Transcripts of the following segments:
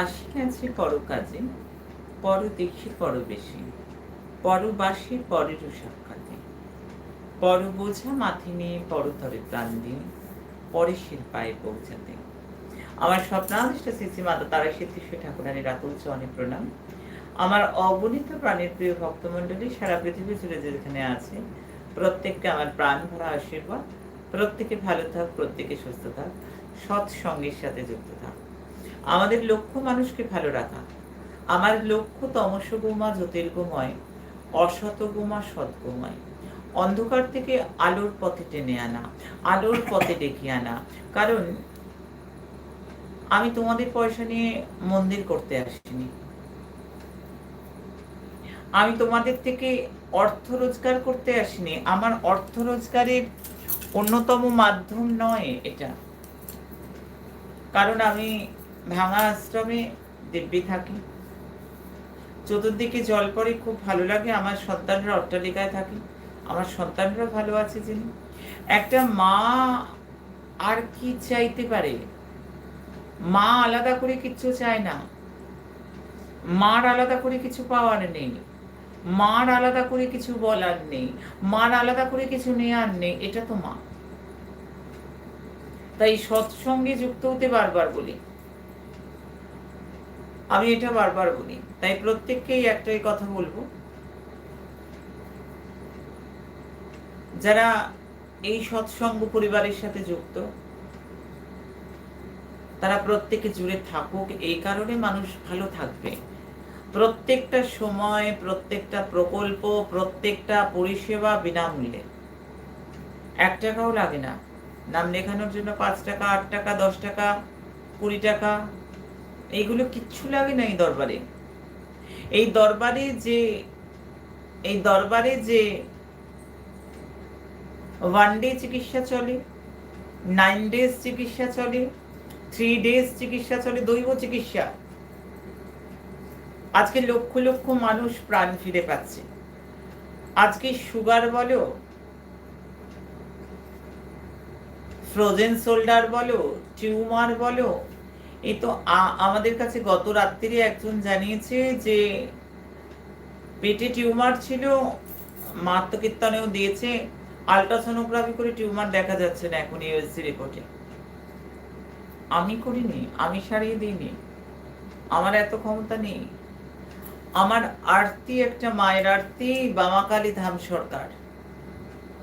আসি আছে পর কাজে, পর দেখি, পর বেশি পরবাসী পরেরও সাক্ষাতে। পর বোঝা মাথে নিয়ে পরতরে প্রাণ দিয়ে পরেশের পায়ে পৌঁছাতে। আমার স্বপ্নাদিষ্ট শ্রী মাতা তারা সিদ্ধেশ্বর ঠাকুরানীর আকুল অনেক প্রণাম। আমার অগণিত প্রাণের প্রিয় ভক্তমণ্ডলী সারা পৃথিবী জুড়ে যেখানে আছে, প্রত্যেককে আমার প্রাণ ভরা আশীর্বাদ, প্রত্যেকে ভালো থাক, প্রত্যেকে সুস্থ থাক সৎ সঙ্গের সাথে যুক্ত থাক। আমাদের লক্ষ্য মানুষকে ভালো রাখা। আমার লক্ষ্য তমসগোমা জ্যোতির্গময়, অসতগোমা সদ্গময়। অন্ধকার থেকে আলোর পথে টেনে আনা, আলোর পথে ডেকে আনা। কারণ আমি তোমাদের পয়সা নিয়ে মন্দির করতে আসিনি। আমি তোমাদের থেকে অর্থ রোজগার করতে আসিনি। আমার অর্থ রোজগারের অন্যতম মাধ্যম নয় এটা। কারণ আমি ভাঙা আশ্রমে দিব্যি থাকি। চতুর্দিকে জল পরে খুব ভালো লাগে। আমার সন্তানরা অট্টালিকায় থাকে। আমার সন্তানরা ভালো আছে যিনি একটা মা আর কি চাইতে পারে? মা আলাদা করে কিছু চায় না। মার আলাদা করে কিছু পাওয়ার নেই। মার আলাদা করে কিছু বলার নেই। মার আলাদা করে কিছু নেয়ার নেই। এটা তো মা। তাই সৎসঙ্গে যুক্ত হতে বারবার বলি। আমি এটা বারবার বলি, তাই প্রত্যেককেই একটাই কথা বলব। যারা এই সৎসঙ্গ পরিবারের সাথে যুক্ত, তারা প্রত্যেকে জুড়ে থাকুক, এই কারণে মানুষ ভালো থাকবে। প্রত্যেকটা সময়, প্রত্যেকটা প্রকল্প, প্রত্যেকটা পরিষেবা বিনামূল্যে। এক টাকাও লাগে না। নাম লেখানোর জন্য পাঁচ টাকা, আট টাকা, দশ টাকা, কুড়ি টাকা এইগুলো কিচ্ছু লাগে না এই দরবারে। এই দরবারে যে, এই দরবারে যে ওয়ান ডে চিকিৎসা চলে নাইন ডেজ চিকিৎসা চলে থ্রি ডেজ চিকিৎসা চলে, দৈব চিকিৎসা। আজকে লক্ষ লক্ষ মানুষ প্রাণ ফিরে পাচ্ছে। আজকে সুগার বলো ফ্রোজেন শোল্ডার বলো টিউমার বলো এই তো আমাদের কাছে গত রাত্রিরে একজন জানিয়েছে যে পেটে টিউমার ছিল মাত্মকীর্তনেও দিয়েছে, আলট্রাসোনোগ্রাফি করে টিউমার দেখা যাচ্ছে না এখন ইউএসসি রিপোর্টে আমি করিনি, আমি সারিয়ে দিইনি। আমার এত ক্ষমতা নেই। আমার আরতি একটা মায়ের আরতি, বামাকালী ধাম সরকার।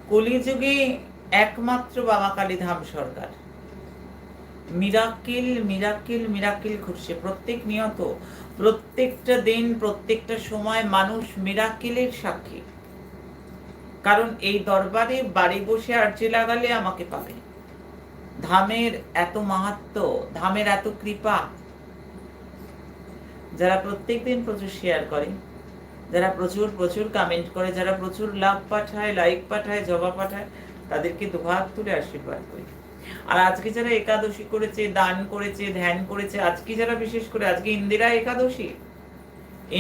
কলিযুগে একমাত্র বামাকালী ধাম সরকার। মিরাকিল মিরাকিল মিরাকিল ঘটছে। প্রত্যেক নিয়ত প্রত্যেকটা দিন, প্রত্যেকটা সময় মানুষ মিরাকিলের সাক্ষী। কারণ এই দরবারে বাড়ি বসে আর্জি লাগালে আমাকে পাবে। ধামের এত মাহাত্ম, ধামের এত কৃপা। যারা প্রত্যেক দিন প্রচুর শেয়ার করে, যারা প্রচুর প্রচুর কমেন্ট করে, যারা প্রচুর লাভ পাঠায় লাইক পাঠায়, জবা পাঠায়, তাদেরকে দুহাত তুলে আশীর্বাদ করি। আর আজকে যারা একাদশী করেছে, দান করেছে, ধ্যান করেছে, আজকে যারা বিশেষ করে, আজকে ইন্দিরা একাদশী।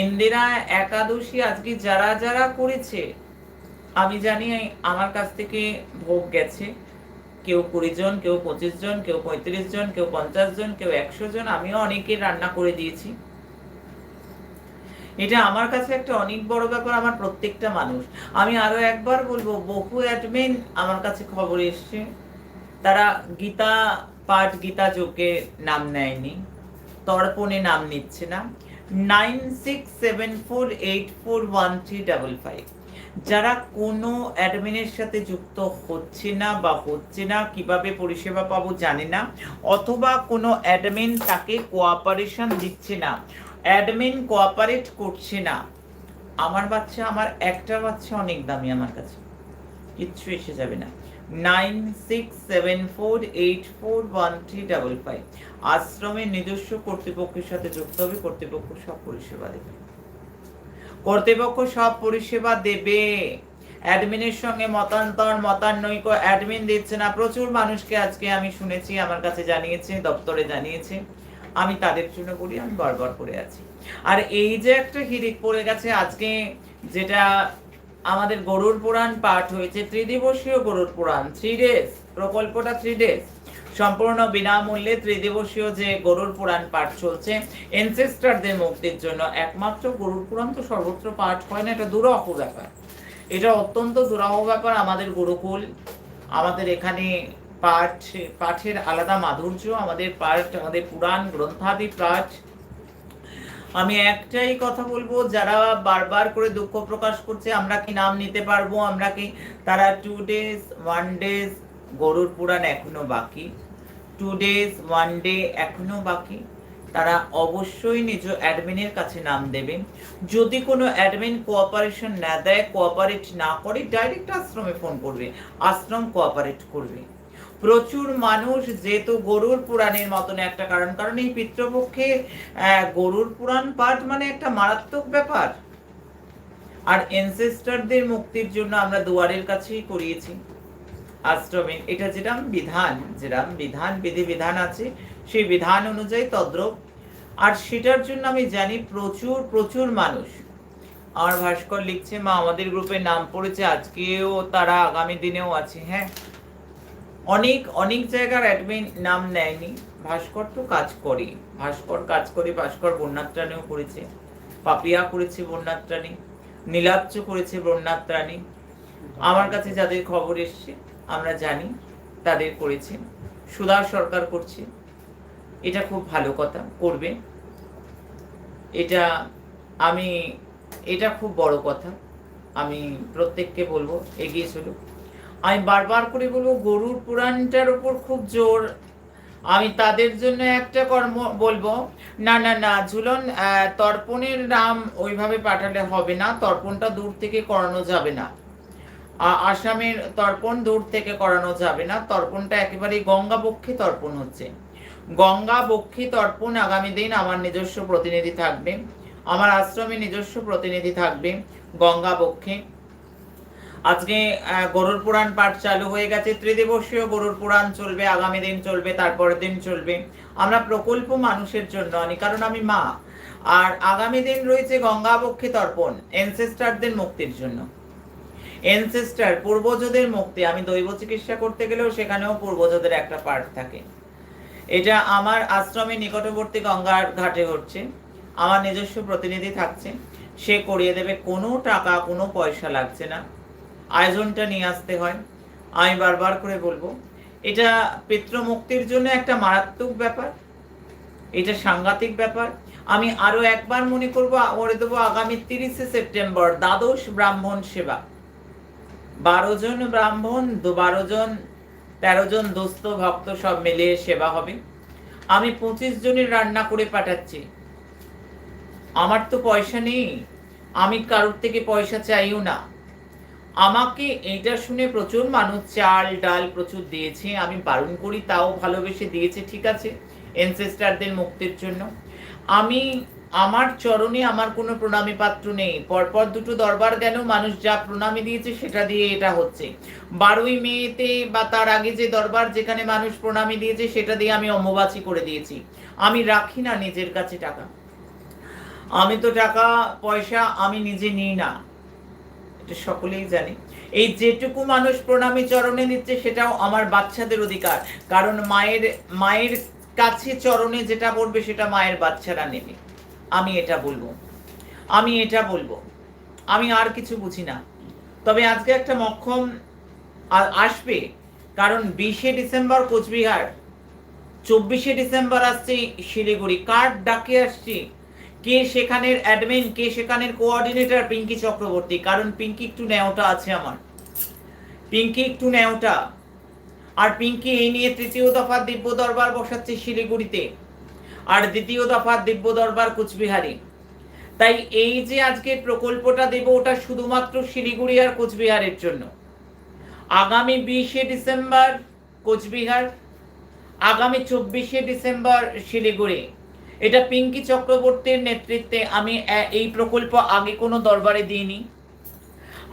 ইন্দিরা একাদশী আজকে যারা যারা করেছে, আমি জানি আমার কাছ থেকে ভোগ গেছে। কেউ কুড়ি জন, কেউ পঁচিশ জন, কেউ পঁয়ত্রিশ জন, কেউ পঞ্চাশ জন, কেউ একশো জন, আমিও অনেকে রান্না করে দিয়েছি। এটা আমার কাছে একটা অনেক বড় ব্যাপার, আমার প্রত্যেকটা মানুষ। আমি আরও একবার বলব, বহু অ্যাডমিন আমার কাছে খবর এসছে। তারা গীতা পাঠ, গীতা যোগে নাম নেয়নি, তর্পণে নাম নিচ্ছে না। Nine six seven four eight four one three double five. যারা কোনো অ্যাডমিনের সাথে যুক্ত হচ্ছে না বা হচ্ছে না, কীভাবে পরিষেবা পাবো জানে না, অথবা কোনো অ্যাডমিন তাকে কোঅপারেশন দিচ্ছে না, অ্যাডমিন কোঅপারেট করছে না। আমার বাচ্চা, আমার একটা বাচ্চা অনেক দামি আমার কাছে। কিচ্ছু এসে যাবে না। নাইন আশ্রমের নিজস্ব কর্তৃপক্ষের সাথে যুক্ত হবে, কর্তৃপক্ষ সব পরিষেবা দেবে। কর্তৃপক্ষ সব পরিষেবা দেবে। অ্যাডমিনের সঙ্গে মতান্তর, মতানৈক্য, অ্যাডমিন দিচ্ছে না। প্রচুর মানুষকে আজকে আমি শুনেছি, আমার কাছে জানিয়েছে, দপ্তরে জানিয়েছে। আমি তাদের জন্য বলি, আমি বারবার করে আছি। আর এই যে একটা হিরিক পড়ে গেছে, আজকে যেটা আমাদের গরুর পুরাণ পাঠ হয়েছে, ত্রিদিবসীয় গরুর পুরাণ থ্রি ডেজ প্রকল্পটা থ্রি ডেজ সম্পূর্ণ বিনামূল্যে ত্রিদিবসীয় যে গরুর পুরাণ পাঠ চলছে এনসেস্টারদের মুক্তির জন্য একমাত্র গরুর পুরাণ তো সর্বত্র পাঠ হয় না, এটা দুরহ ব্যাপার। এটা অত্যন্ত দুরহ ব্যাপার, আমাদের গুরুকুল, আমাদের এখানে পাঠ, পাঠের আলাদা মাধুর্য, আমাদের পাঠ, আমাদের পুরাণ, গ্রন্থাদি পাঠ আমি একটাই কথা বলব, যারা বারবার করে দুঃখ প্রকাশ করছে, আমরা কি নাম নিতে পারব? আমরা কি তারা টু ডেজ ওয়ান ডেজ গরুর পুরাণ এখনও বাকি? টু ডেজ ওয়ান ডে এখনও বাকি? তারা অবশ্যই নিজ অ্যাডমিনের কাছে নাম দেবেন যদি কোনো অ্যাডমিন কোঅপারেশন না দেয় কোঅপারেট না করে ডাইরেক্ট আশ্রমে ফোন করবে। আশ্রম কোঅপারেট করবে। প্রচুর মানুষ যেহেতু গরুর পুরাণের মতন একটা কারণ কারণ এই পিতৃপক্ষে গরুর পুরাণ পাঠ মানে একটা মারাত্মক ব্যাপার। আর এনসেস্টারদের মুক্তির জন্য আমরা দুয়ারের কাছেই করিয়েছি। আশ্রমে এটা যেরকম বিধান যেরকম বিধান, বিধি বিধান আছে, সেই বিধান অনুযায়ী তদ্রব আর সেটার জন্য আমি জানি প্রচুর প্রচুর মানুষ। আমার ভাস্কর লিখছে, মা, আমাদের গ্রুপে নাম পড়েছে, আজকেও তারা আগামী দিনেও আছে। হ্যাঁ অনেক অনেক জায়গার অ্যাডমিন নাম নেয়নি। ভাস্কর তো কাজ করে। ভাস্কর কাজ করে, ভাস্কর বন্যাত্রাণীও করেছে। পাপিয়া করেছে বন্যাত্রাণী। নীলাচ্চ করেছে বন্যাত্রাণী। আমার কাছে যাদের খবর এসছে, আমরা জানি তাদের করেছে। সুধা সরকার করছে। এটা খুব ভালো কথা, করবে। এটা আমি, এটা খুব বড় কথা। আমি প্রত্যেককে বলব, এগিয়ে চলুক। আমি বারবার করে বলব, গরুর পুরাণটার উপর খুব জোর। আমি তাদের জন্য একটা কর্ম বলব, না না না, ঝুলন তর্পণের নাম ওইভাবে পাঠালে হবে না, তর্পণটা দূর থেকে করানো যাবে না। আসামের তর্পণ দূর থেকে করানো যাবে না, তর্পণটা একেবারে গঙ্গা বক্ষে তর্পণ হচ্ছে। গঙ্গা বক্ষে তর্পণ আগামী দিন আমার নিজস্ব প্রতিনিধি থাকবে, আমার আশ্রমে নিজস্ব প্রতিনিধি থাকবে গঙ্গা বক্ষে আজকে গরুর পুরাণ পাঠ চালু হয়ে গেছে। ত্রিদিবসীয় গরুর পুরাণ চলবে, আগামী দিন চলবে, তারপরের দিন চলবে। আমরা প্রকল্প মানুষের জন্য আনি, কারণ আমি মা। আর আগামী দিন রয়েছে গঙ্গাবক্ষী তর্পণ এনসেস্টারদের মুক্তির জন্য। এনসেস্টার পূর্বজদের মুক্তি, আমি দৈব চিকিৎসা করতে গেলেও সেখানেও পূর্বজদের একটা পার্ট থাকে। এটা আমার আশ্রমে নিকটবর্তী গঙ্গার ঘাটে হচ্ছে, আমার নিজস্ব প্রতিনিধি থাকছে, সে করিয়ে দেবে, কোনো টাকা, কোনো পয়সা লাগছে না। আয়োজনটা নিয়ে আসতে হয়। আমি বারবার করে বলব, এটা পিতৃমুক্তির জন্য একটা মারাত্মক ব্যাপার, এটা সাংঘাতিক ব্যাপার। আমি আরও একবার মনে করব, করে দেবো আগামী তিরিশে সেপ্টেম্বর, দ্বাদশ ব্রাহ্মণ সেবা। বারো জন ব্রাহ্মণ বারো জন, তেরো জন দোস্ত ভক্ত সব মিলিয়ে সেবা হবে। আমি পঁচিশ জনের রান্না করে পাঠাচ্ছি। আমার তো পয়সা নেই। আমি কারোর থেকে পয়সা চাইও না। আমাকে এইটা শুনে প্রচুর মানুষ চাল, ডাল প্রচুর দিয়েছে, আমি বারণ করি, তাও ভালোবেসে দিয়েছে, ঠিক আছে এনসেস্টারদের মুক্তির জন্য। আমি, আমার চরণে আমার কোনো প্রণামী পাত্র নেই, পরপর দুটো দরবার গেল, মানুষ যা প্রণামী দিয়েছে সেটা দিয়ে এটা হচ্ছে। বারোই মেতে বা তার আগে যে দরবার যেখানে মানুষ প্রণামী দিয়েছে, সেটা দিয়ে আমি অম্ববাচী করে দিয়েছি। আমি রাখি না নিজের কাছে টাকা। আমি তো টাকা, পয়সা আমি নিজে নিই না। এটা সকলেই জানে। এই যেটুকু মানুষ প্রণামী চরণে নিচ্ছে, সেটাও আমার বাচ্চাদের অধিকার। কারণ মায়ের মায়ের কাছে চরণে যেটা পড়বে সেটা মায়ের বাচ্চারা নেবে। আমি এটা বলব। আমি এটা বলব। আমি আর কিছু বুঝি না। তবে আজকে একটা মক্ষম আসবে। কারণ বিশে ডিসেম্বর কোচবিহার, চব্বিশে ডিসেম্বর আসছে শিলিগুড়ি। কার ডাকে আসছি? কে সেখানের অ্যাডমিন কে সেখানের কোঅর্ডিনেটর পিঙ্কি চক্রবর্তী। কারণ পিঙ্কি একটু ন্যাওটা আছে আমার। পিঙ্কি একটু ন্যাওটা। আর পিঙ্কি এই নিয়ে তৃতীয় দফা দিব্য দরবার বসাচ্ছে শিলিগুড়িতে। আর দ্বিতীয় দফা দিব্য দরবার কুচবিহারে। তাই এই যে আজকে প্রকল্পটা দেব, ওটা শুধুমাত্র শিলিগুড়ি আর কোচবিহারের জন্য। আগামী বিশে ডিসেম্বর কোচবিহার, আগামী চব্বিশে ডিসেম্বর শিলিগুড়ি। এটা পিঙ্কি চক্রবর্তীর নেতৃত্বে আমি এই প্রকল্প আগে কোনো দরবারে দিইনি।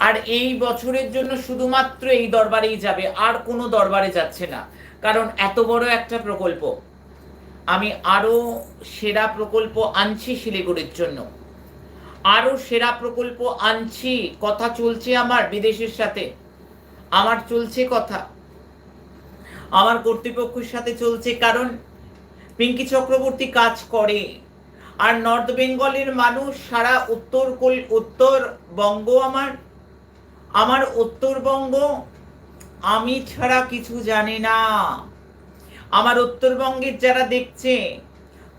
আর এই বছরের জন্য শুধুমাত্র এই দরবারেই যাবে, আর কোনো দরবারে যাচ্ছে না। কারণ এত বড় একটা প্রকল্প। আমি আরও সেরা প্রকল্প আনছি শিলিগুড়ির জন্য। আরও সেরা প্রকল্প আনছি, কথা চলছে আমার বিদেশের সাথে। আমার চলছে কথা। আমার কর্তৃপক্ষের সাথে চলছে কারণ পিঙ্কি চক্রবর্তী কাজ করে। আর নর্থ বেঙ্গলের মানুষ সারা উত্তর কল উত্তরবঙ্গ আমার। আমার উত্তরবঙ্গ আমি ছাড়া কিছু জানে না। আমার উত্তরবঙ্গের যারা দেখছে,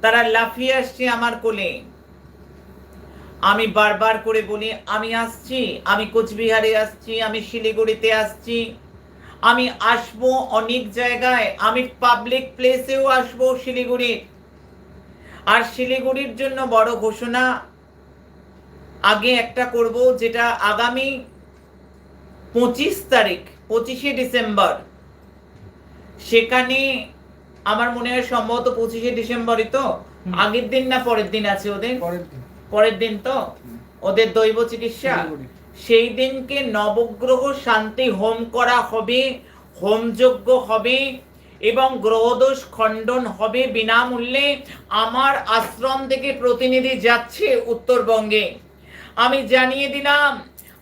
তারা লাফিয়ে আসছে আমার কোলে। আমি বারবার করে বলি, আমি আসছি, আমি কোচবিহারে আসছি, আমি শিলিগুড়িতে আসছি। আমি আসব অনেক জায়গায় আমি পাবলিক প্লেসেও আসব শিলিগুড়ির। আর শিলিগুড়ির জন্য বড় ঘোষণা আগে একটা করব যেটা আগামী পঁচিশ তারিখ পঁচিশে ডিসেম্বর। সেখানে আমার মনে হয় সম্ভবত পঁচিশে ডিসেম্বরই তো। আগের দিন না পরের দিন আছে ওদের? পরের দিন। পরের দিন তো? ওদের দৈব চিকিৎসা। সেই দিনকে নবগ্রহ শান্তি হোম করা হবে, হোমযজ্ঞ হবে এবং গ্রহদোষ খণ্ডন হবে বিনামূল্যে। আমার আশ্রম থেকে প্রতিনিধি যাচ্ছে উত্তরবঙ্গে। আমি জানিয়ে দিলাম,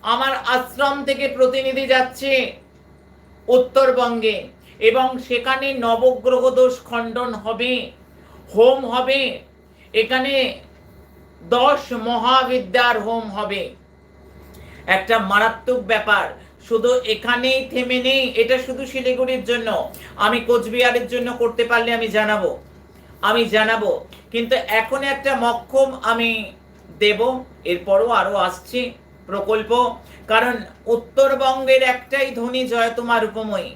আমার আশ্রম থেকে প্রতিনিধি যাচ্ছে উত্তরবঙ্গে এবং সেখানে নবগ্রহ দোষ খণ্ডন হবে, হোম হবে। এখানে দশ মহাবিদ্যার হোম হবে। একটা মারাত্মক ব্যাপার। শুধু এখানেই থেমে নেই, এটা শুধু শিলিগুড়ির জন্য। আমি কোচবিহারের জন্য করতে পারলে আমি জানাব। আমি জানাব। কিন্তু এখন একটা মক্ষম আমি দেব, এরপরও আরও আসছি প্রকল্প। কারণ উত্তরবঙ্গের একটাই ধনী জয় তোমার উপময়ী।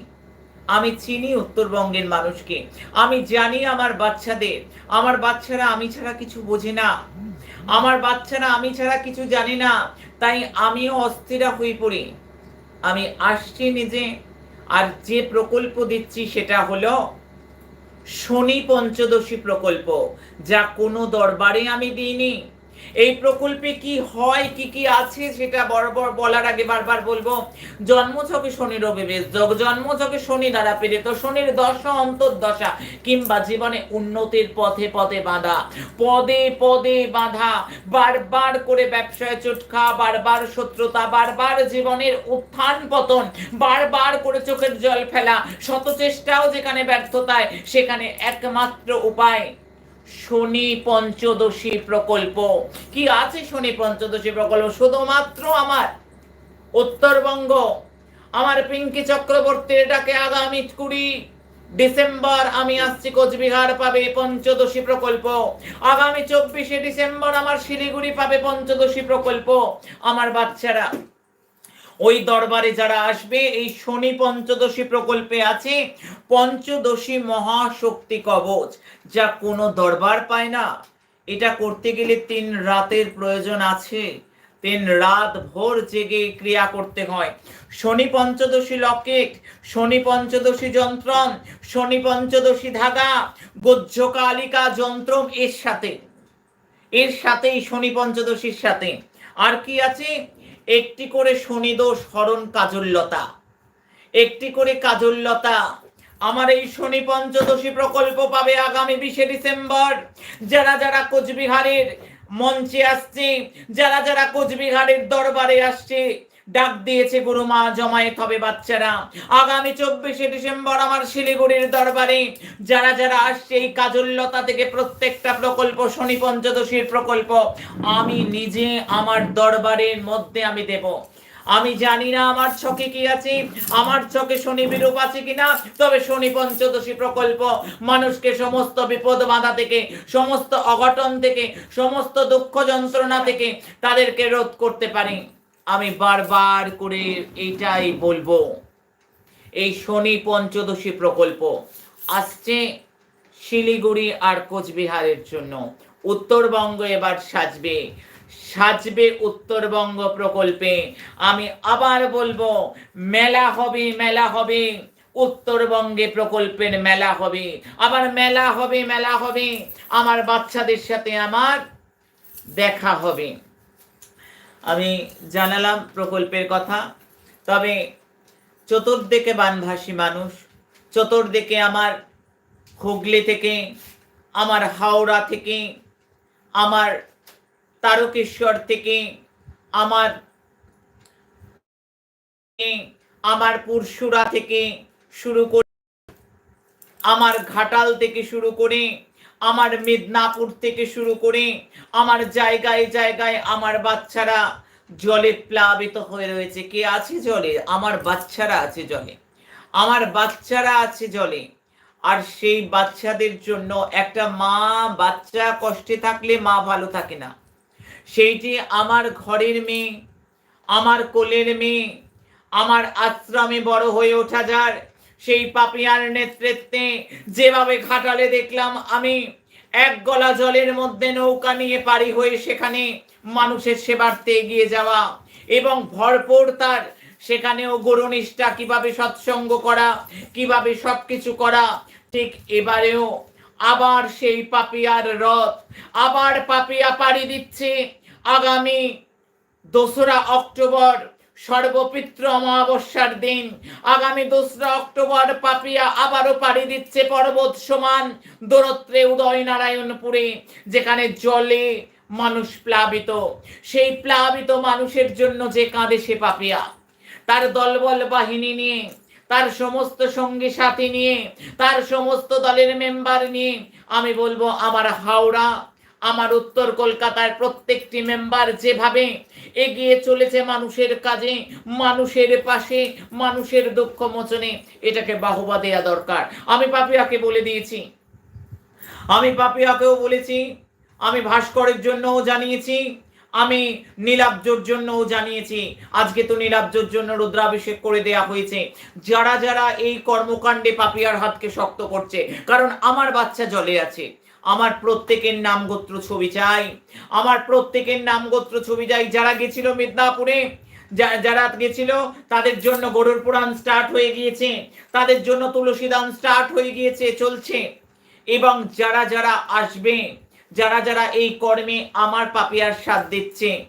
আমি চিনি উত্তরবঙ্গের মানুষকে। আমি জানি আমার বাচ্চাদের। আমার বাচ্চারা আমি ছাড়া কিছু বোঝে না। আমার বাচ্চারা আমি ছাড়া কিছু জানে না। তাই আমিও অস্থিরা হয়ে পড়ি। আমি আসছি নিজে। আর যে প্রকল্প দিচ্ছি সেটা হলো শনি পঞ্চদশী প্রকল্প। যা কোনো দরবারে আমি দিইনি। এই প্রকল্পে কি হয়, কি কি আছে সেটা বরাবর বলার আগে বারবার বলব। জন্মছকে রবি বেশ যোগ জন্মছকে শনি দ্বারা প্রেরিত শনির দশা, অন্তর্দশা কিংবা জীবনে উন্নতির পথে পথে বাঁধা। পদে পদে বাঁধা। বারবার করে ব্যবসায় চুটকা, বারবার শত্রুতা, বারবার জীবনের উত্থান পতন, বারবার করে চোখের জল ফেলা। শত চেষ্টাও যেখানে ব্যর্থতায়, সেখানে একমাত্র উপায় শনি পঞ্চদশী প্রকল্প। কি আছে শনি পঞ্চদশী প্রকল্প? শুধুমাত্র আমার উত্তরবঙ্গ। আমার পিঙ্কি চক্রবর্তীর এটাকে আগামী কুড়ি ডিসেম্বর আমি আসছি কোচবিহার, পাবে পঞ্চদশী প্রকল্প। আগামী চব্বিশে ডিসেম্বর আমার শিলিগুড়ি পাবে পঞ্চদশী প্রকল্প। আমার বাচ্চারা ওই দরবারে যারা আসবে, এই শনি পঞ্চদশী প্রকল্পে আছে পঞ্চদশী মহাশক্তি কবচ, যা কোনো দরবার পায় না। এটা করতে গেলে তিন রাতের প্রয়োজন আছে। তিন রাত ভোর জেগে ক্রিয়া করতে হয়। শনি পঞ্চদশী লকেট, শনি পঞ্চদশী যন্ত্রম, শনি পঞ্চদশী ধাগা, গজ্জকালিকা যন্ত্রম এর সাথে। এর সাথেই শনি পঞ্চদশীর সাথে। আর কি আছে? একটি করে শনিদোষ হরণ কাজল্যতা। একটি করে কাজল্যতা। আমার এই শনি পঞ্চদশী প্রকল্প পাবে আগামী বিশে ডিসেম্বর। যারা যারা কোচবিহারের মঞ্চে আসছে, যারা যারা কোচবিহারের দরবারে আসছে ডাক দিয়েছে গুরু মা, জমায়েত হবে বাচ্চারা। আগামী চব্বিশে ডিসেম্বর আমার শিলিগুড়ির দরবারে যারা যারা আসছে এই কাজল্যতা থেকে প্রত্যেকটা প্রকল্প, শনি পঞ্চদশীর প্রকল্প, আমি নিজে আমার দরবারের মধ্যে আমি দেব। আমি জানি না আমার চোখে কি আছে, আমার চোখে শনি বিরূপ আছে কিনা, তবে শনি পঞ্চদশী প্রকল্প মানুষকে সমস্ত বিপদ বাধা থেকে, সমস্ত অঘটন থেকে, সমস্ত দুঃখ যন্ত্রণা থেকে তাদেরকে রোধ করতে পারে। আমি বারবার করে এইটাই বলব। এই শনি পঞ্চদশী প্রকল্প আসছে শিলিগুড়ি আর কোচবিহারের জন্য। উত্তরবঙ্গ এবার সাজবে। সাজবে উত্তরবঙ্গ প্রকল্পে। আমি আবার বলব, মেলা হবে মেলা হবে। উত্তরবঙ্গে প্রকল্পের মেলা হবে। আবার মেলা হবে মেলা হবে। আমার বাচ্চাদের সাথে আমার দেখা হবে। আমি জানালাম প্রকল্পের কথা। তবে চতুর্দিকে বানভাসী মানুষ, চতুর্দিকে আমার হুগলি থেকে, আমার হাওড়া থেকে, আমার তারকেশ্বর থেকে, আমার আমার পুরসুরা থেকে শুরু করে, আমার ঘাটাল থেকে শুরু করে আমার মেদিনীপুর থেকে শুরু করে আমার জায়গায় জায়গায় আমার বাচ্চারা জলে প্লাবিত হয়ে রয়েছে। কে আছে জলে? আমার বাচ্চারা আছে জলে। আমার বাচ্চারা আছে জলে। আর সেই বাচ্চাদের জন্য একটা মা বাচ্চা কষ্টে থাকলে মা ভালো থাকে না। সেইটি আমার ঘরের মেয়ে, আমার কোলের মেয়ে, আমার আশ্রমে বড় হয়ে ওঠা যার সেই পাপিয়ার নেতৃত্বে যেভাবে ঘাটালে দেখলাম আমি, এক গলা জলের মধ্যে নৌকা নিয়ে পারি হয়ে সেখানে মানুষের সেবার্থে এগিয়ে যাওয়া এবং ভরপুর তার সেখানেও গরুনিষ্ঠা, কীভাবে সৎসঙ্গ করা, কীভাবে সবকিছু করা, ঠিক এবারেও আবার সেই পাপিয়ার রথ, আবার পাপিয়া পাড়ি দিচ্ছে আগামী দোসরা অক্টোবর। সর্বপিত্র অমাবস্যার দিন। আগামী দোসরা অক্টোবর পাপিয়া আবারও পাড়ি দিচ্ছে পর্বত সমান দূরত্বে উদয় নারায়ণপুরে যেখানে জলে মানুষ প্লাবিত। সেই প্লাবিত মানুষের জন্য যে কাঁদে সে পাপিয়া। তার দলবল বাহিনী নিয়ে, তার সমস্ত সঙ্গী সাথী নিয়ে, তার সমস্ত দলের মেম্বার নিয়ে আমি বলব আমার হাওড়া আমার উত্তর কলকাতার প্রত্যেকটি মেম্বার যেভাবে এগিয়ে চলেছে মানুষের কাজে, মানুষের পাশে, মানুষের দুঃখ মোচনে, এটাকে বাহবা দেয়া দরকার। আমি পাপিয়াকে বলে দিয়েছি। আমি পাপিয়াকেও বলেছি। আমি ভাস্করের জন্যও জানিয়েছি। আমি নীলাব্জোর জন্যও জানিয়েছি। আজকে তো নীলাব্জোর জন্য রুদ্রাভিষেক করে দেয়া হয়েছে। যারা যারা এই কর্মকাণ্ডে পাপিয়ার হাতকে শক্ত করছে, কারণ আমার বাচ্চা জলে আছে। আমার প্রত্যেকের নাম গোত্র ছবি চাই। আমার প্রত্যেকের নাম গোত্র ছবি চাই। যারা গেছিল মিদনাপুরে যারা গেছিল, তাদের জন্য গরুর পুরাণ স্টার্ট হয়ে গিয়েছে। তাদের জন্য তুলসী দান স্টার্ট হয়ে গিয়েছে, চলছে। এবং যারা যারা আসবে, যারা যারা এই কর্মে আমার পাপিয়ার সাথ দিচ্ছে,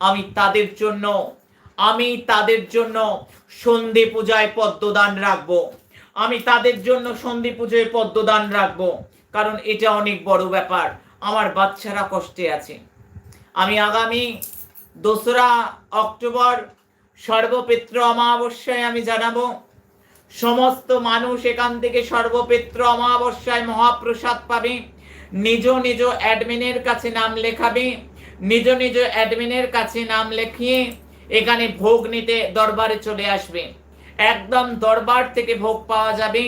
আমি তাদের জন্য, আমি তাদের জন্য সন্ধি পূজায় পদ্মদান রাখব। আমি তাদের জন্য সন্ধি পুজোয় পদ্মদান রাখব। কারণ এটা অনেক বড় ব্যাপার। আমার বাচ্চারা কষ্টে আছে। আমি আগামী দোসরা অক্টোবর সর্বপিত্র অমাবস্যায় আমি জানাব, সমস্ত মানুষ এখান থেকে সর্বপিত্র অমাবস্যায় মহাপ্রসাদ পাবে, নিজ নিজ অ্যাডমিনের কাছে নাম লেখাবে, নিজ নিজ অ্যাডমিনের কাছে নাম লেখিয়ে এখানে ভোগ নিতে দরবারে চলে আসবে। একদম দরবার থেকে ভোগ পাওয়া যাবে,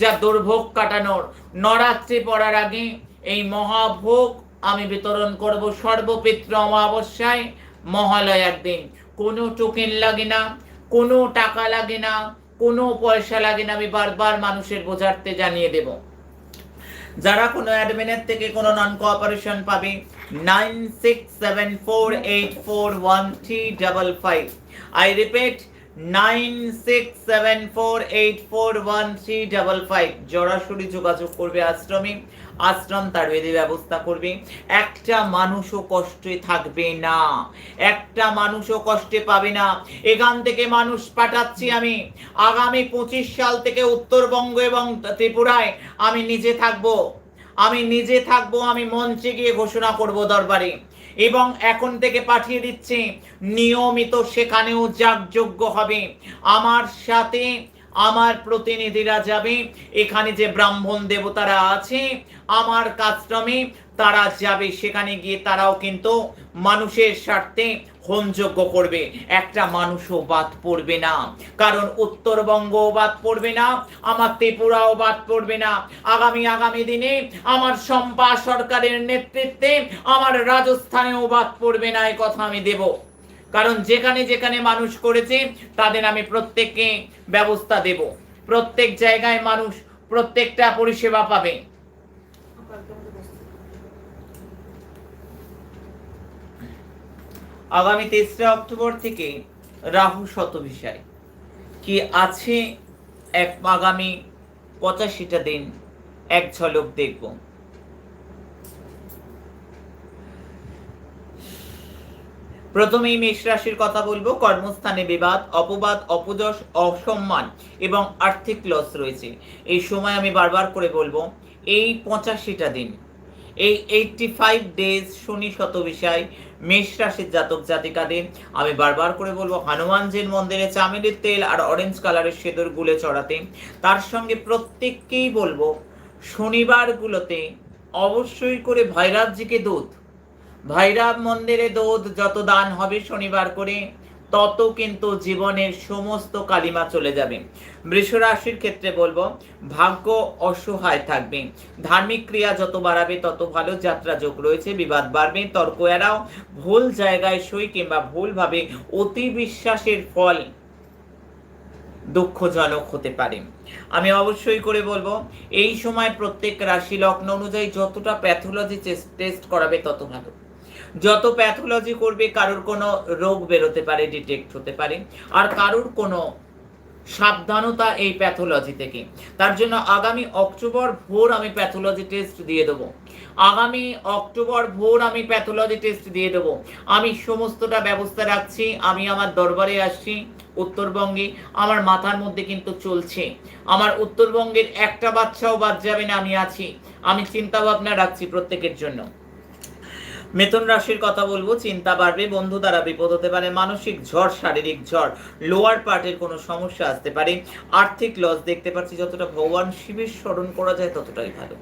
যা দুর্ভোগ কাটানোর। নরাত্রি পড়ার আগে এই মহাভোগ আমি বিতরণ করব সর্বপিত্র অমাবস্যায় মহালয়ার দিন কোনো টোকেন লাগে না, কোনো টাকা লাগে না, কোনো পয়সা লাগে না, আমি বারবার মানুষের বোঝার্থে জানিয়ে দেব। যারা কোনো অ্যাডমিনের থেকে কোনো নন কোঅপারেশন পাবে nine six seven four eight four one three double five I repeat nine six seven four eight four one three double five. জড়াসরি যোগাযোগ করবে আশ্রমে। আশ্রম তার বেঁধে ব্যবস্থা করবে। একটা মানুষও কষ্টে থাকবে না। একটা মানুষও কষ্টে পাবে না। এখান থেকে মানুষ পাঠাচ্ছি আমি। আগামী পঁচিশ সাল থেকে উত্তরবঙ্গ এবং ত্রিপুরায় আমি নিজে থাকব। আমি নিজে থাকব, আমি মঞ্চে গিয়ে ঘোষণা করব দরবারে। এবং এখন থেকে পাঠিয়ে দিচ্ছে। নিয়মিত সেখানেও যাগযোগ্য হবে। আমার সাথে আমার প্রতিনিধিরা যাবে। এখানে যে ব্রাহ্মণ দেবতারা আছে, আমার কাশ্রমে তারা যাবে। সেখানে গিয়ে তারাও কিন্তু মানুষের স্বার্থে হোমযজ্ঞ করবে। একটা মানুষও বাদ পড়বে না। কারণ উত্তরবঙ্গও বাদ পড়বে না, আমার ত্রিপুরাও বাদ পড়বে না। আগামী আগামী দিনে আমার সম্পা সরকারের নেতৃত্বে আমার রাজস্থানেও বাদ পড়বে না, এ কথা আমি দেব। কারণ যেখানে যেখানে মানুষ করেছে, তাদের আমি প্রত্যেককে ব্যবস্থা দেব। প্রত্যেক জায়গায় মানুষ প্রত্যেকটা পরিষেবা পাবে। আগামী তেসরা অক্টোবর থেকে রাহু শতভিসায়। কি আছে এক আগামী পঁচাশিটা দিন, এক ঝলক দেখব। প্রথমেই মেষ রাশির কথা বলব। কর্মস্থানে বিবাদ, অপবাদ, অপযশ, অসম্মান এবং আর্থিক লস রয়েছে। এই সময় আমি বারবার করে বলব, এই পঁচাশিটা দিন, এই এইটটি ফাইভ ডেজ শনি শতবিষয় মেষ রাশির জাতক জাতিকাদের। আমি বারবার করে বলব, হনুমানজির মন্দিরে চামেলির তেল আর অরেঞ্জ কালারের সেঁদুর গুলে চড়াতে। তার সঙ্গে প্রত্যেককেই বলব, শনিবারগুলোতে অবশ্যই করে ভৈরাবজিকে দুধ। ভৈরাব মন্দিরে দুধ, যত দান হবে শনিবার করে। তত কিন্তু জীবনের সমস্ত কালিমা চলে যাবে। বৃষ রাশির ক্ষেত্রে বলব, ভাগ্য অসহায় থাকবে। ধার্মিক ক্রিয়া যত বাড়াবে, তত ভালো যাত্রা যোগ রয়েছে, বিবাদ বাড়বে, তর্ক এড়াও, ভুল জায়গায় সই কিংবা ভুলভাবে অতি বিশ্বাসের ফল দুঃখজনক হতে পারে। আমি অবশ্যই করে বলব, এই সময় প্রত্যেক রাশি লগ্ন অনুযায়ী যতটা প্যাথোলজি টেস্ট করাবে তত ভালো। যত প্যাথোলজি করবে, কারোর কোনো রোগ বেরোতে পারে ডিটেক্ট হতে পারে। আর কারোর কোনো সাবধানতা এই প্যাথোলজি থেকে। তার জন্য আগামী অক্টোবর ভোর আমি প্যাথোলজি টেস্ট দিয়ে দেবো। আগামী অক্টোবর ভোর আমি প্যাথোলজি টেস্ট দিয়ে দেবো। আমি সমস্তটা ব্যবস্থা রাখছি, আমি আমার দরবারে আসছি, উত্তরবঙ্গে। আমার মাথার মধ্যে কিন্তু চলছে। আমার উত্তরবঙ্গের একটা বাচ্চাও বাদ যাবে না, আমি আছি। আমি চিন্তা ভাবনা রাখছি প্রত্যেকের জন্য। মিথুন রাশির কথা বলব, চিন্তা বাড়বে, বন্ধু দ্বারা বিপদ হতে পারে, মানসিক ঝড়, শারীরিক ঝড় লোয়ার পার্টের কোনো সমস্যা আসতে পারে। আর্থিক লস দেখতে পাচ্ছি, যতটা ভগবান শিবের স্মরণ করা যায় ততটাই ভালো।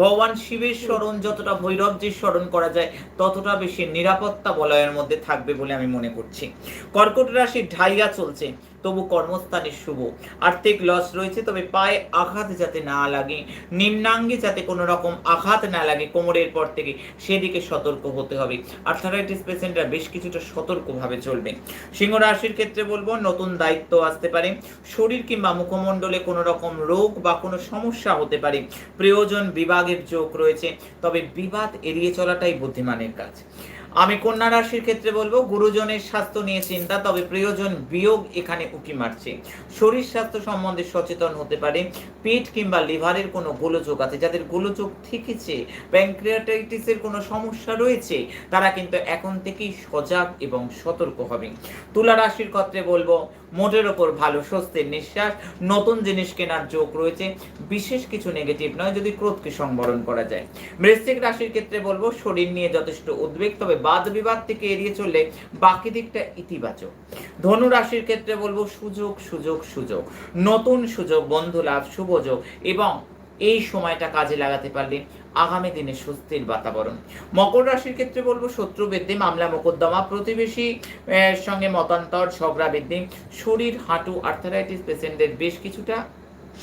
ভগবান শিবের স্মরণ যতটা ভৈরবজির স্মরণ করা যায়, ততটা বেশি নিরাপত্তা বলয়ের মধ্যে থাকবে বলে আমি মনে করছি। কর্কট রাশির ঢাইয়া চলছে তবু কর্মস্থানে শুভ। আর্থিক লস রয়েছে, তবে পায়ে আঘাত যাতে না লাগে, নিম্নাঙ্গে যাতে কোনো রকম আঘাত না লাগে কোমরের পর থেকে, সেদিকে সতর্ক হতে হবে। আর্থারাইটিস পেশেন্টরা বেশ কিছুটা সতর্কভাবে চলবে। সিংহ রাশির ক্ষেত্রে বলব, নতুন দায়িত্ব আসতে পারে। শরীর কিংবা মুখমণ্ডলে কোনো রকম রোগ বা কোনো সমস্যা হতে পারে। প্রয়োজন বিভাগের যোগ রয়েছে, তবে বিবাদ এড়িয়ে চলাটাই বুদ্ধিমানের কাজ। আমি কন্যা রাশির ক্ষেত্রে বলব, গুরুজনের স্বাস্থ্য নিয়ে চিন্তা, তবে প্রিয়জন বিয়োগ এখানে উকি মারছে। শরীর স্বাস্থ্য সম্বন্ধে সচেতন হতে পারে, পেট কিংবা লিভারের কোনো গোলযোগ আছে, যাদের গোলযোগ থেকেছে প্যাঙ্ক্রিয়াটাইটিসের কোনো সমস্যা রয়েছে, তারা কিন্তু এখন থেকেই সজাগ এবং সতর্ক হবে। তুলা রাশির ক্ষেত্রে বলব, মোটের ওপর ভালো স্বস্তির নিঃশ্বাস, নতুন জিনিস কেনার যোগ রয়েছে, বিশেষ কিছু নেগেটিভ নয়, যদি ক্রোধকে সংবরণ করা যায়। বৃশ্চিক রাশির ক্ষেত্রে বলব, শরীর নিয়ে যথেষ্ট উদ্বেগ, তবে বাদ বিবাদ থেকে এড়িয়ে চললে বাকি দিকটা ইতিবাচক। ধনু রাশির ক্ষেত্রে বলব সুযোগ সুযোগ সুযোগ। নতুন সুযোগ, বন্ধু লাভ শুভযোগ এবং এই সময়টা কাজে লাগাতে পারলে আগামী দিনে স্বস্তির বাতাবরণ। মকর রাশির ক্ষেত্রে বলব শত্রু বৃদ্ধি, মামলা মোকদ্দমা, প্রতিবেশী সঙ্গে মতান্তর, ঝগড়া বৃদ্ধি, শরীর, হাঁটু আর্থারাইটিস পেশেন্টদের বেশ কিছুটা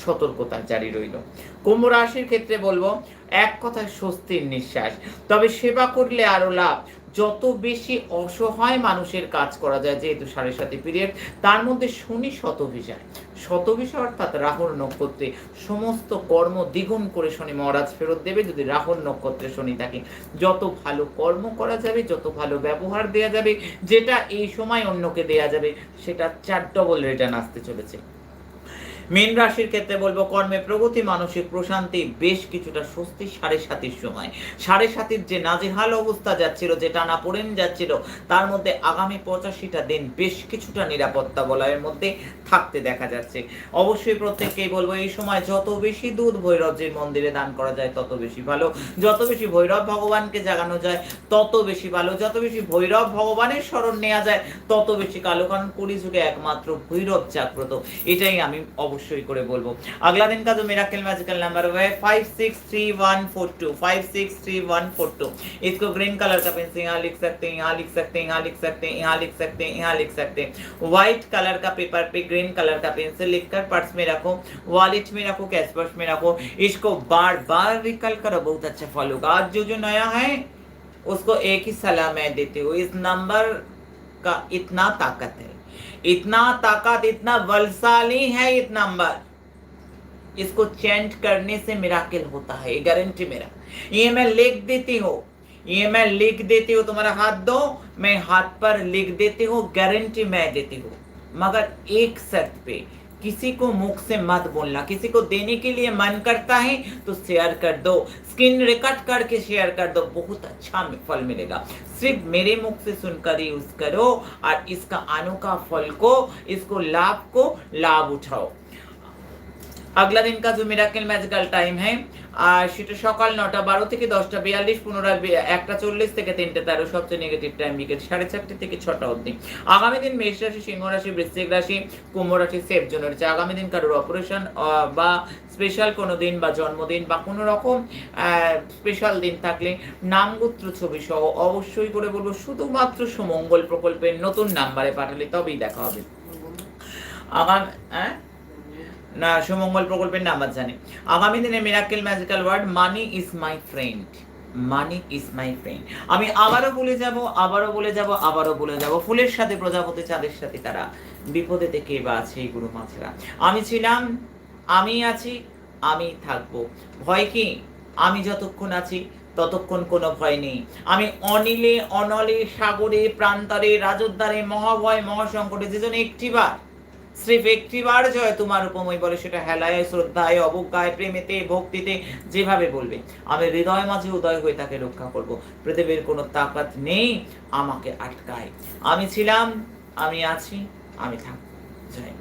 সতর্কতা জারি রইল। কুম্ভ রাশির ক্ষেত্রে বলব এক কথায় স্বস্তির নিঃশ্বাস। তবে সেবা করলে আরও লাভ। যত বেশি অসহায় মানুষের কাজ করা যায়, যেহেতু সাড়ে সাথে পিরিয়ড, তার মধ্যে শনি শতভিসায় শতভিসা অর্থাৎ রাহুর নক্ষত্রে সমস্ত কর্ম দ্বিগুণ করে শনি মহারাজ ফেরত দেবে। যদি রাহুর নক্ষত্রে শনি থাকে, যত ভালো কর্ম করা যাবে, যত ভালো ব্যবহার দেয়া যাবে, যেটা এই সময় অন্যকে দেয়া যাবে, সেটা চার ডবল রিটার্ন আসতে চলেছে। মীন রাশির ক্ষেত্রে বলব, কর্মে প্রগতি, মানসিক প্রশান্তি, বেশ কিছুটা স্বস্তি, সাড়ে সাতির সময়। সাড়ে সাতির যে নাজেহাল অবস্থা যাচ্ছিল, যে টানা পড়েন যাচ্ছিল, তার মধ্যে আগামী পঁচাশিটা দিন বেশ কিছুটা নিরাপত্তা বলয়ের মধ্যে থাকতে দেখা যাচ্ছে। অবশ্যই প্রত্যেককেই বলব, এই সময় যত বেশি দুধ ভৈরবজির মন্দিরে দান করা যায়, তত বেশি ভালো। যত বেশি ভৈরব ভগবানকে জাগানো যায়, তত বেশি ভালো। যত বেশি ভৈরব ভগবানের স্মরণ নেওয়া যায়, তত বেশি কালো কারণ কলিযুগে একমাত্র ভৈরব জাগ্রত। এটাই আমি অবশ্যই করে বলবো अगला दिन का जो मेराकल मैजिकल नंबर वो है five six three one four two five six three one four two इसको ग्रीन कलर का पेन से यहाँ लिख सकते हैं यहाँ लिख सकते हैं यहाँ लिख सकते हैं यहाँ लिख सकते हैं यहाँ लिख सकते हैं व्हाइट कलर का पेपर पे ग्रीन कलर का पेन से लिखकर पर्स में रखो वॉलेट में रखो कैश पर्स में रखो इसको बार बार रिकल करो बहुत अच्छा फॉलो होगा आज जो जो नया है उसको एक ही सलाह मैं देती हूँ इस नंबर का इतना ताकत है इतना ताकत, इतना बलशाली है ये नंबर। इसको चेंज करने से मिराकिल होता है, ये गारंटी मेरा। ये मैं लिख देती हूँ, ये मैं लिख देती हूँ, तुम्हारा हाथ दो, मैं हाथ पर लिख देती हूँ गारंटी मैं देती हूँ। मगर एक शर्त पे किसी को मुख से मत बोलना, किसी को देने के लिए मन करता है तो शेयर कर दो। स्क्रीन रिकॉर्ड करके शेयर कर दो, बहुत अच्छा फल मिलेगा। सिर्फ़ मेरे मुख से सुनकर यूज़ करो, और इसका अनोखा फल को, इसको लाभ को, लाभ उठाओ। আগলা দিন কা যে মিরাকেল ম্যাজিক্যাল টাইম হ্যাঁ? আর সেটা সকাল নটা বারো থেকে দশটা বিয়াল্লিশ, পুনরায় একটা চল্লিশ থেকে তিনটে তেরো, সবচেয়ে নেগেটিভ টাইম বিকেল সাড়ে চারটে থেকে ছটা অবধি। আগামী দিন মেষ রাশি, সিংহ রাশি, বৃশ্চিক রাশি, কুম্ভ রাশি সেফ জোন রয়েছে আগামী দিন কারোর অপারেশন বা স্পেশাল কোনো দিন বা জন্মদিন বা কোনো রকম স্পেশাল দিন থাকলে নামগোত্র ছবি সহ অবশ্যই করে বলব, শুধুমাত্র সুমঙ্গল প্রকল্পের নতুন নাম্বারে পাঠালে তবেই দেখা হবে। আগাম হ্যাঁ? সুমঙ্গল প্রকল্পের নাম্বার জানি। আগামী দিনে miracle magical word money is my friend money is my friend আমি আবারও বলে যাব, আবারও বলে যাব, আবারও বলে যাব। ফুলের সাথে প্রজাপতি, চাঁদের সাথে তারা। বিপদে থেকে বা আছে এই গুরু মাছেরা। আমি ছিলাম, আমি আছি, আমি থাকব। ভয় কি? আমি যতক্ষণ আছি, ততক্ষণ কোনো ভয় নেই। আমি অনিলে, অনলে, সাগরে, প্রান্তরে, রাজদ্বারে, মহাভয়, মহাসংকটে যেজন একটিবার স্রেফ একটিবার জয় তোমার উপময় বলে সেটা হেলায়, শ্রদ্ধায়, অবজ্ঞায়, প্রেমেতে, ভক্তিতে, যেভাবে বলবে। আমি হৃদয় মাঝে উদয় হয়ে তাকে রক্ষা করব। পৃথিবীর কোনো তাকাত নেই আমাকে আটকায়। আমি ছিলাম, আমি আছি, আমি থাকব। জয়।